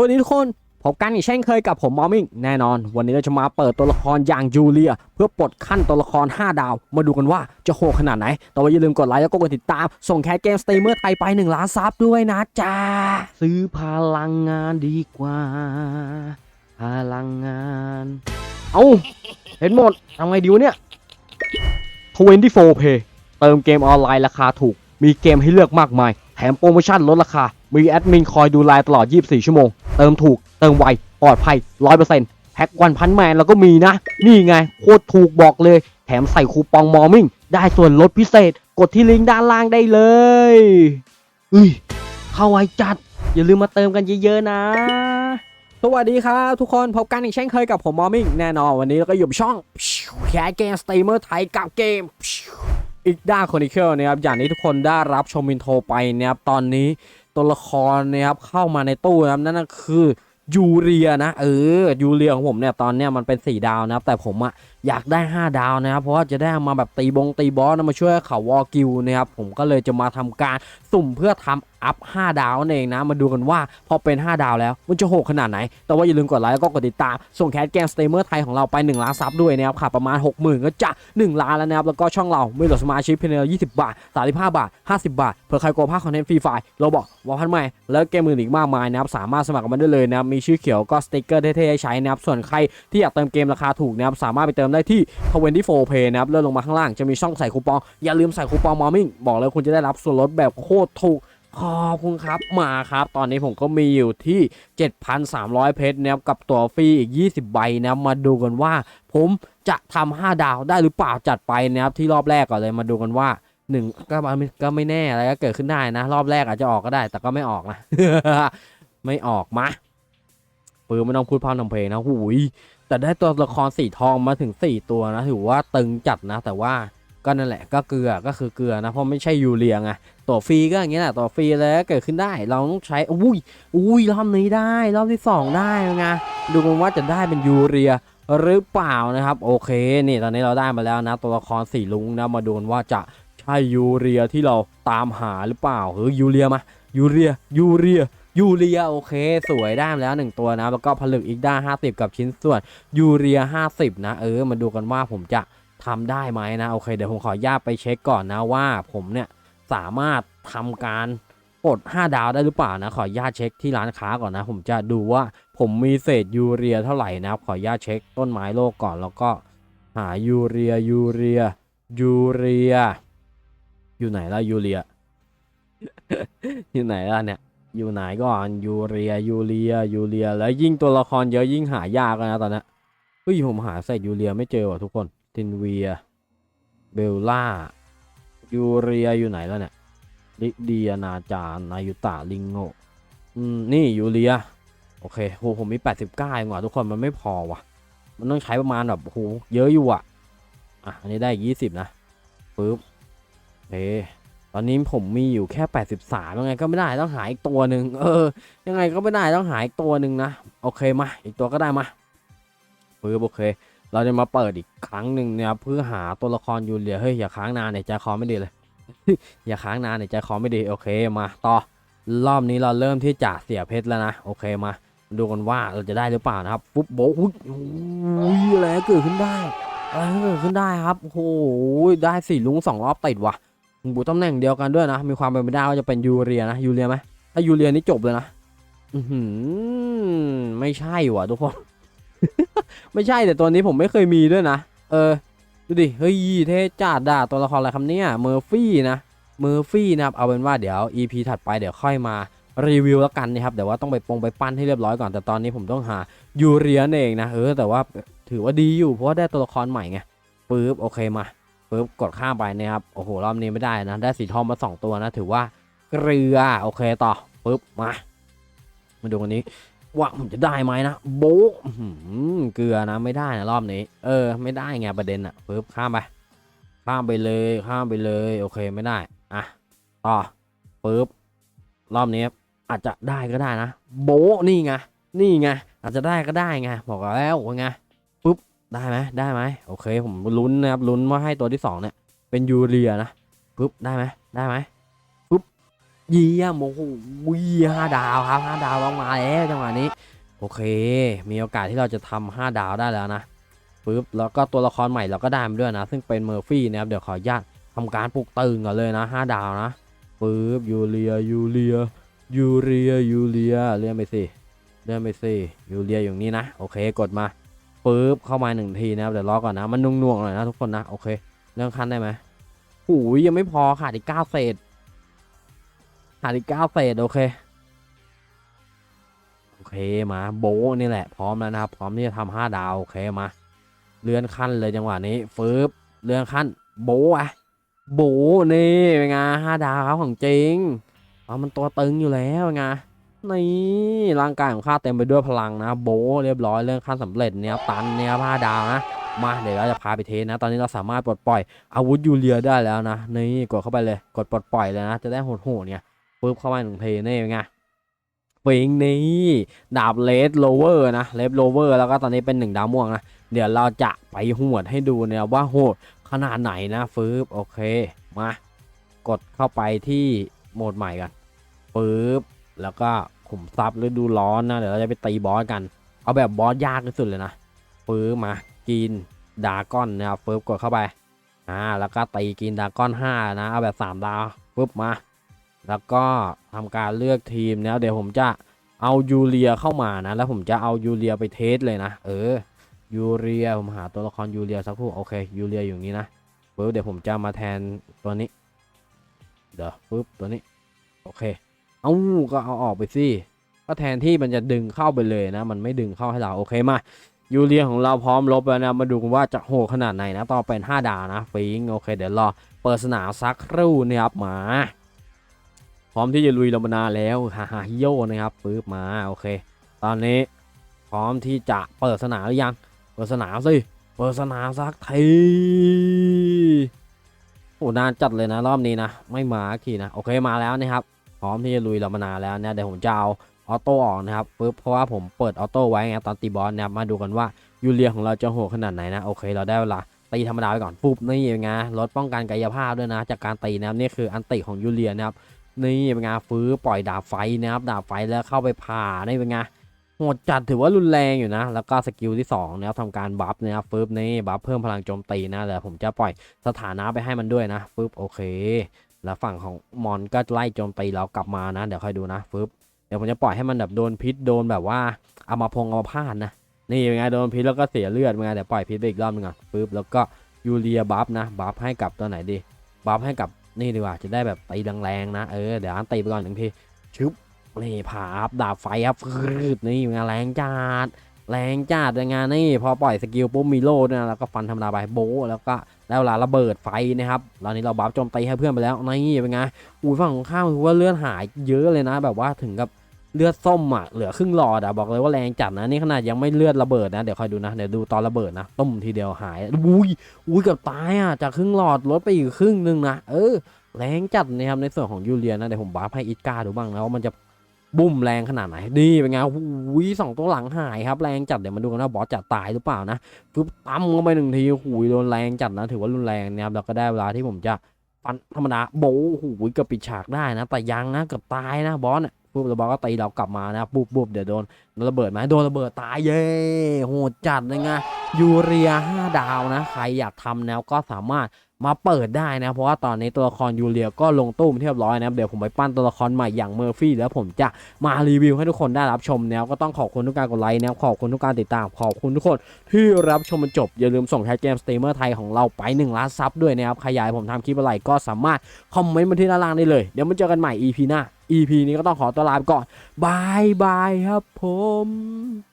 สวัสดีทุกคนพบกันอีกเช่นเคยกับผมมอมิงแน่นอน วันนี้เราจะมาเปิดตัวละครอย่างจูเลีย เพื่อปลดขั้นตัวละคร 5 ดาว มาดูกันว่าจะโหดขนาดไหน แต่ว่าอย่าลืมกดไลค์แล้วก็กดติดตาม ส่งแคสเกมสตรีมเมอร์ไทยไป 1 ล้านซับด้วยนะจ๊ะซื้อพลังงานดีกว่า พลังงาน เอาเห็นหมดทำไงดีวะเนี่ย24 Pay เติมเกมออนไลน์ราคาถูก มีเกมให้เลือกมากมาย แถมโปรโมชั่นลดราคา มีแอดมินคอยดูแลตลอด 24 ชั่วโมง เติมถูก เติมไว ปลอดภัย100%แพ็กวันพันแมนแล้วก็มีนะ นี่ไง โคตรถูกบอกเลย แถมใส่คูปองมอร์มิ่ง ได้ส่วนลดพิเศษ กดที่ลิงก์ด้านล่างได้เลยเฮ้ยเข้าไวจัด อย่าลืมมาเติมกันเยอะๆนะ สวัสดีครับทุกคนพบกันอีกเช่นเคยกับผมมอร์มิ่งแน่นอนวันนี้เราก็อยู่ช่องแคสเกมสตรีมเมอร์ไทยกับเกมอีกด้าคอนิเคิลนะครับอย่างที่ทุกคนได้รับชมอินโทรไปนะครับตอนนี้ ตัวละครนะครับเข้ามาในตู้นะครับนั่นก็คือยูเรียนะเออยูเรียของผมเนี่ยตอนเนี้ยมันเป็น4ดาวนะครับแต่ผมอะอยากได้ 5 ดาวนะครับเพราะว่าจะได้มาแบบตีบงตีบอสนะมาช่วยเขาวอกิวนะครับผมก็เลยจะมาทำการสุ่มเพื่อทำอัพ 5 ดาวนั่นเองนะ มาดูกันว่าพอเป็น 5 ดาวแล้ว มันจะโหดขนาดไหน แต่ว่าอย่าลืมกดไลค์แล้วก็กดติดตาม ส่งแคสเกมสเตมเมอร์ไทยของเราไป 1 ล้านซับด้วยนะครับค่ะประมาณ 60,000 ก็จะ 1 ล้านแล้วนะครับ แล้วก็ช่องเราไม่หลดสมาชิกเพียง20 บาท 35 บาท 50 บาท เผื่อใครกลัวพลาดคอนเทนต์ฟรีไฟล์เราบอกวอลพันใหม่ แล้วเกมอื่นอีกมากมายนะครับ สามารถสมัครกันมาได้เลยนะครับมีชื่อเขียวก็สติ๊กเกอร์เท่ๆให้ใช้นะครับ ส่วนใครที่อยากเติมเกมราคาถูกนะครับ สามารถไปเติมได้ที่24 Pay นะครับเลื่อนลงมาข้างล่างจะมีช่องใส่คูปองอย่าลืมใส่คูปองมอมิ่งบอกเลยคุณจะได้รับส่วนลดแบบโคตรถูก ขอบคุณครับมาครับ ตอนนี้ผมก็มีอยู่ที่ 7,300 เพชรนะครับกับตัวฟรีอีก 20 ใบนะมาดูกันว่า ผมจะทำ5ดาวได้หรือเปล่าจัดไปนะครับที่รอบแรกก่อนเลยมาดูกันว่าหนึ่งก็ไม่ก็ไม่แน่อะไรก็เกิดขึ้นได้นะ รอบแรกอาจจะออกก็ได้ แต่ก็ไม่ออกนะ ไม่ออกมาปืนไม่ต้องพูดพร่ำทำเพลงนะหูยแต่ได้ตัวละครสีทองมาถึง 4 ตัวนะ ถือว่าตึงจัดนะ แต่ว่า ก็นั่นแหละก็เกลือก็คือเกลือนะเพราะไม่ใช่ยูเรียไงตัวฟรีก็อย่างเงี้ยแหละตัวฟรีแล้วเกิดขึ้นได้เราต้องใช้อุ้ยอุ้ยรอบนี้ได้รอบที่สองได้ไงดูกันว่าจะได้เป็นยูเรียหรือเปล่านะครับ โอเคนี่ตอนนี้เราได้มาแล้วนะ ตัวละครสีลุงนะมาดูกันว่าจะใช่ยูเรียที่เราตามหาหรือเปล่าเฮ้ยยูเรียมายูเรียยูเรียยูเรียโอเค สวยได้แล้วหนึ่งตัวนะ แล้วก็ผลึกอีกด้า50 กับชิ้นส่วนยูเรีย 50 นะ เออ มาดูกันว่าผมจะ ทำได้ไหมนะโอเคเดี๋ยวผมขอญาตไปเช็คก่อนนะว่าผมเนี่ยสามารถทำการปลด5 ดาวได้หรือเปล่านะ ขอญาตเช็คที่ร้านค้าก่อนนะ ผมจะดูว่าผมมีเศษยูเรียเท่าไหร่นะขอญาตเช็คต้นไม้โลกก่อนแล้วก็หายูเรียยูเรียยูเรีย อยู่ไหนล่ะยูเรีย อยู่ไหนล่ะเนี่ยอยู่ไหนก่อนยูเรียยูเรียยูเรีย แล้วยิ่งตัวละครเยอะยิ่งหายากนะตอนนี้เฮ้ยผมหาเศษยูเรียไม่เจอว่ะทุกคน ทินเวีย เบลล่า ยูเรียอยู่ไหนแล้วเนี่ย ลิเดียนาจานายุตะลิงโงอืม นี่ยูเรีย โอเคโหผมมี 89เองว่ะทุกคนมันไม่พอว่ะ มันต้องใช้ประมาณแบบโหเยอะอยู่อะ อะ อันนี้ได้อีก20 นะปึ๊บเฮ้ตอนนี้ผมมีอยู่แค่ 83ยังไงก็ไม่ได้ต้องหาอีกตัวหนึ่งเออ ยังไงก็ไม่ได้ต้องหาอีกตัวหนึ่งนะ โอเคมา อีกตัวก็ได้มาปึ๊บโอเค เราจะมาเปิดอีกครั้งหนึ่งนะครับเพื่อหาตัวละครยูเลียเฮ้ยอย่าค้างนานเนี่ยใจคอไม่ดีเลย อย่าค้างนานเนี่ยใจคอไม่ดีโอเคมาต่อรอบนี้เราเริ่มที่จะเสียเพชรแล้วนะโอเคมา ดูกันว่าเราจะได้หรือเปล่านะครับฟุบโบอุ้ยอุ้ยอะไรเกิดขึ้นได้อะไรเกิดขึ้นได้ครับโอ้โหได้สี่ลุงสองรอบติดว่ะบูตำแหน่งเดียวกันด้วยนะ มีความเป็นไปได้ว่าจะเป็นยูเรียนะยูเรียไหมถ้ายูเรียนี่จบเลยนะอือหือไม่ใช่ว่ะทุกคน ไม่ใช่แต่ตัวนี้ผมไม่เคยมีด้วยนะ เออ ดูดิ เฮ้ยเท่จัดด่าตัวละครอะไรคำเนี้ยเมอร์ฟี่นะ เมอร์ฟี่นะครับ เอาเป็นว่าเดี๋ยว EP ถัดไปเดี๋ยวค่อยมารีวิวแล้วกันนะครับเดี๋ยวว่าต้องไปปรงไปปั้นให้เรียบร้อยก่อน แต่ตอนนี้ผมต้องหายูเรียนเองนะ เออ แต่ว่าถือว่าดีอยู่ เพราะว่าได้ตัวละครใหม่ไง ปึ๊บ โอเคมา ปึ๊บ กดข้ามไปนะครับ โอ้โห รอบนี้ไม่ได้นะ ได้สีทองมา 2 ตัวนะ ถือว่าเกลือ โอเคต่อ ปึ๊บ มา มาดูกันนี้ ว่าผมจะได้ไหมนะโบะเกลือนะไม่ได้นะรอบนี้ เออ ไม่ได้ไงประเด็นอะปึ๊บข้ามไป ข้ามไปเลยข้ามไปเลยโอเคไม่ได้อะต่อปึ๊บรอบนี้อาจจะได้ก็ได้นะโบะนี่ไงนี่ไงอาจจะได้ก็ได้ไงบอกแล้วไงปึ๊บได้ไหมได้ไหมโอเค ผมลุ้นนะครับลุ้นว่าให้ตัวที่สองเนี่ยเป็นยูเรียนะปึ๊บได้ไหมได้ไหม เยี่ยมโอ้โหห้าดาวครับห้าดาวต้องมาแล้วจังหวะนี้ โอเค มีโอกาสที่เราจะทำห้าดาวได้แล้วนะปึ๊บแล้วก็ตัวละครใหม่เราก็ได้มาด้วยนะ ซึ่งเป็นเมอร์ฟี่นะครับเดี๋ยวขออนุญาตทำการปลุกตื่นก่อนเลยนะห้าดาวนะปึ๊บยูเลียยูเลียยูเลียยูเลียเลื่อนไปสิเลื่อนไปสิยูเลียอยู่นี่นะโอเคกดมาปึ๊บเข้ามาหนึ่งทีนะครับเดี๋ยวรอก่อนนะมันนุ่งๆหน่อยนะทุกคนนะโอเค เรื่องขั้นได้ไหมหูยยังไม่พอขาดอีกเก้าเศษ ขาดอีกเก้าเศษโอเค โอเคมาโบนี่แหละ พร้อมแล้วนะครับ พร้อมที่จะทำห้าดาว โอเคมา เลื่อนขั้นเลยจังหวะนี้ฟืบเลื่อนขั้นโบะอะโบนี่เป็นไงห้าดาวของจริงอ๋อมันตัวตึงอยู่แล้วไงนี่ร่างกายของข้าเต็มไปด้วยพลังนะ โบเรียบร้อยเลื่อนขั้นสำเร็จเนี่ยตันเนี่ยห้าดาวนะมาเดี๋ยวเราจะพาไปเทสนะ ตอนนี้เราสามารถปลดปล่อยอาวุธยูเรียได้แล้วนะ นี่กดเข้าไปเลย กดปลดปล่อยเลยนะ จะได้โหดๆเนี่ย ปึ๊บเข้าไปหนึ่งเทนี่เป็นไงปิงนี่ดาบเลสโลเวอร์นะเลสโลเวอร์แล้วก็ตอนนี้เป็นหนึ่งดาวม่วงนะ เดี๋ยวเราจะไปหวดให้ดูเนี่ยว่าโหดขนาดไหนนะฟืบโอเคมากดเข้าไปที่โหมดใหม่กันฟืบแล้วก็ขุมทรัพย์ฤดูร้อนนะเดี๋ยวเราจะไปตีบอสกัน เอาแบบบอสยากที่สุดเลยนะฟืบมากินดาก้อนนะครับฟืบกดเข้าไปอ่าแล้วก็ตีกินดาก้อน5นะเอาแบบ3ดาวปึ๊บมา แล้วก็ทำการเลือกทีมนะเดี๋ยวผมจะเอายูเรียเข้ามานะ แล้วผมจะเอายูเรียไปเทสเลยนะ เออยูเรียผมหาตัวละครยูเรียสักครู่โอเคยูเรียอยู่นี้นะปึ๊บเดี๋ยวผมจะมาแทนตัวนี้ เดี๋ยวปึ๊บตัวนี้ โอเค เอาก็เอาออกไปสิก็แทนที่มันจะดึงเข้าไปเลยนะ มันไม่ดึงเข้าให้เราโอเคมายูเรียของเราพร้อมลบแล้วนะมาดูกันว่าจะโหขนาดไหนนะต่อเป็น 5 ดาวนะฟิงโอเค เดี๋ยวรอเปิดสนามสักครู่นะครับมา ร้อมที่จะลุยลงมานานแล้วฮ่าฮ่าฮิโยนะครับปึ๊บมาโอเค ตอนนี้พร้อมที่จะเปิดสนามหรือยัง เปิดสนามสิ เปิดสนามสักทีโอ้นานจัดเลยนะรอบนี้นะ ไม่มาสักทีนะ โอเคมาแล้วนะครับ พร้อมที่จะลุยลงมานานแล้วเนี่ยเดี๋ยวผมจะเอาออโต้ออกนะครับปึ๊บเพราะว่าผมเปิดออโต้ไว้ไงตอนตีบอลนะครับมาดูกันว่ายูเรียของเราจะโหดขนาดไหนนะโอเคเราได้เวลาตีธรรมดาไปก่อนปุ๊บนี่ไงลดป้องกันกายภาพด้วยนะ จากการตีนะครับนี่คืออันติของยูเรียนะครับ นี่เป็นไงฟื้อปล่อยดาบไฟนะครับดาบไฟแล้วเข้าไปผ่านี่เป็นไงโหดจัดถือว่ารุนแรงอยู่นะ แล้วก็สกิลที่2นะครับทำการบัฟนะครับฟื้บนี่บัฟเพิ่มพลังโจมตีนะเดี๋ยวผมจะปล่อยสถานะไปให้มันด้วยนะฟื้บโอเค แล้วฝั่งของมอนก็ไล่โจมตีเรากลับมานะ เดี๋ยวค่อยดูนะฟื้บเดี๋ยวผมจะปล่อยให้มันแบบโดนพิษโดนแบบว่าเอามาพงเอามาพาดนะนี่เป็นไงโดนพิษแล้วก็เสียเลือดเป็นไงเดี๋ยวปล่อยพิษไปอีกรอบนึงก่อนฟื้บแล้วก็ยูเรียบัฟนะบัฟให้กับตัวไหนดีบัฟให้กับ นี่ดีกว่าจะได้แบบตีแรงๆนะเออเดี๋ยวอันตีไปก่อนหนึ่งทีชึบนี่ผาบดาบไฟครับฟืดนี่งานแรงจัดแรงจัดงานนี่พอปล่อยสกิลปุ๊บมีโล่ด้วยนะแล้วก็ฟันธรรมดาไปโบแล้วก็แล้วเวลาระเบิดไฟนะครับตอนนี้เราบัฟโจมตีให้เพื่อนไปแล้วนี่เป็นไงอุ้ยฝั่งของข้ามคือว่าเลือดหายเยอะเลยนะ แบบว่าถึงกับ เลือดส้มอะเหลือครึ่งหลอดอะบอกเลยว่าแรงจัดนะนี่ขนาดยังไม่เลือดระเบิดนะเดี๋ยวคอยดูนะเดี๋ยวดูตอนระเบิดนะต้มทีเดียวหายอุ้ยอุ้ยเกับตายอะจากครึ่งหลอดลดไปอีกครึ่งหนึงนะเออแรงจัดนะครับในส่วนของยูเรียนะเดี๋ยวผมบ้าให้อิกาดูบ้างนะว่ามันจะบุ้มแรงขนาดไหนดีเป็นไงหุยสองตัวหลังหายครับแรงจัดเดี๋ยวมาดูกันว่าบอสจะตายหรือเปล่านะฟึ๊บตั้มเข้าไปหนึ่งทีหุยโดนแรงจัดนะ ถือว่ารุนแรงนะครับแล้วก็ได้เวลาที่ผมจะฟันธรรมดาโบว์หุยเกับปิดฉากได้นะแต่ยังนะเกือบตายนะบอสเนี่ย ปุ๊บแล้วบอลก็ตีเรากลับมานะปุ๊บปุ๊บเดี๋ยวโดนระเบิดไหมโดนระเบิดตายเย้โหดจัดเลยไงยูเรีย 5 ดาวนะ ใครอยากทำแนวก็สามารถ มาเปิดได้นะ เพราะว่าตอนนี้ตัวละครยูเลียก็ลงตู้เป็นที่เรียบร้อยนะครับเดี๋ยวผมไปปั้นตัวละครใหม่อย่างเมอร์ฟี่แล้วผมจะมารีวิวให้ทุกคนได้รับชมแล้วก็ต้องขอบคุณทุกการกดไลค์นะครับขอบคุณทุกการติดตามขอบคุณทุกคน ที่รับชมมันจบอย่าลืมส่งแท็กเกมสตรีมเมอร์ไทยของเราไป1ล้านซับด้วยนะครับขยายผมทำคลิปอะไรก็สามารถคอมเมนต์มาที่ด้านล่างได้เลยเดี๋ยวมาเจอกันใหม่ EP หน้า EP นี้ก็ต้องขอตัวลาไปก่อนบายบายครับผม